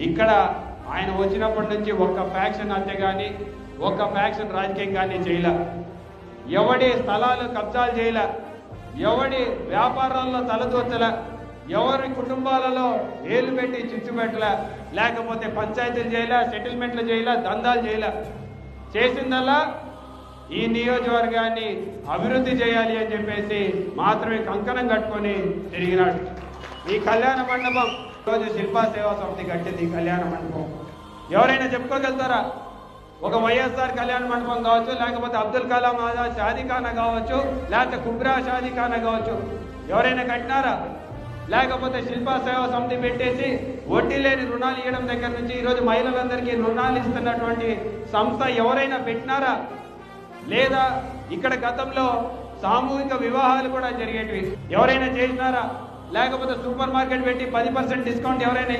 ఇక్కడ ఆయన వచ్చినప్పటి నుంచి ఒక్క ఫ్యాక్షన్ అంతే కానీ ఒక్క ఫ్యాక్షన్ రాజకీయం కానీ చేయలే. ఎవడి స్థలాలు కబ్జాలు చేయలే. ఎవడి వ్యాపారాల్లో తలదూర్చలే. ఎవరి కుటుంబాలలో ఏలు పెట్టి చిచ్చు లేకపోతే పంచాయతీలు చేయలే సెటిల్మెంట్లు చేయలే దందాలు చేయలే. చేసిందల్లా ఈ నియోజకవర్గాన్ని అభివృద్ధి చేయాలి అని చెప్పేసి మాత్రమే కంకణం కట్టుకొని తిరిగినాడు. ఈ కళ్యాణ మండపం రోజు శిల్పా సేవా సమితి కట్టింది కళ్యాణ మండపం. ఎవరైనా చెప్పుకోగలుగుతారా? ఒక వైఎస్ఆర్ కళ్యాణ మండపం కావచ్చు లేకపోతే అబ్దుల్ కలాం ఆజాద్ షాదీఖానా కావచ్చు లేకపోతే కుబ్రా షాదీఖానా కావచ్చు. ఎవరైనా కట్టినారా? లేకపోతే శిల్పా సేవా సమితి పెట్టేసి వడ్డీ లేని రుణాలు ఇవ్వడం దగ్గర నుంచి ఈరోజు మహిళలందరికీ రుణాలు ఇస్తున్నటువంటి సంస్థ ఎవరైనా పెట్టినారా? లేదా ఇక్కడ గతంలో సామూహిక వివాహాలు కూడా జరిగేటివి. ఎవరైనా చేసినారా? లేకపోతే సూపర్ మార్కెట్ పెట్టి పది పర్సెంట్ డిస్కౌంట్ ఎవరైనా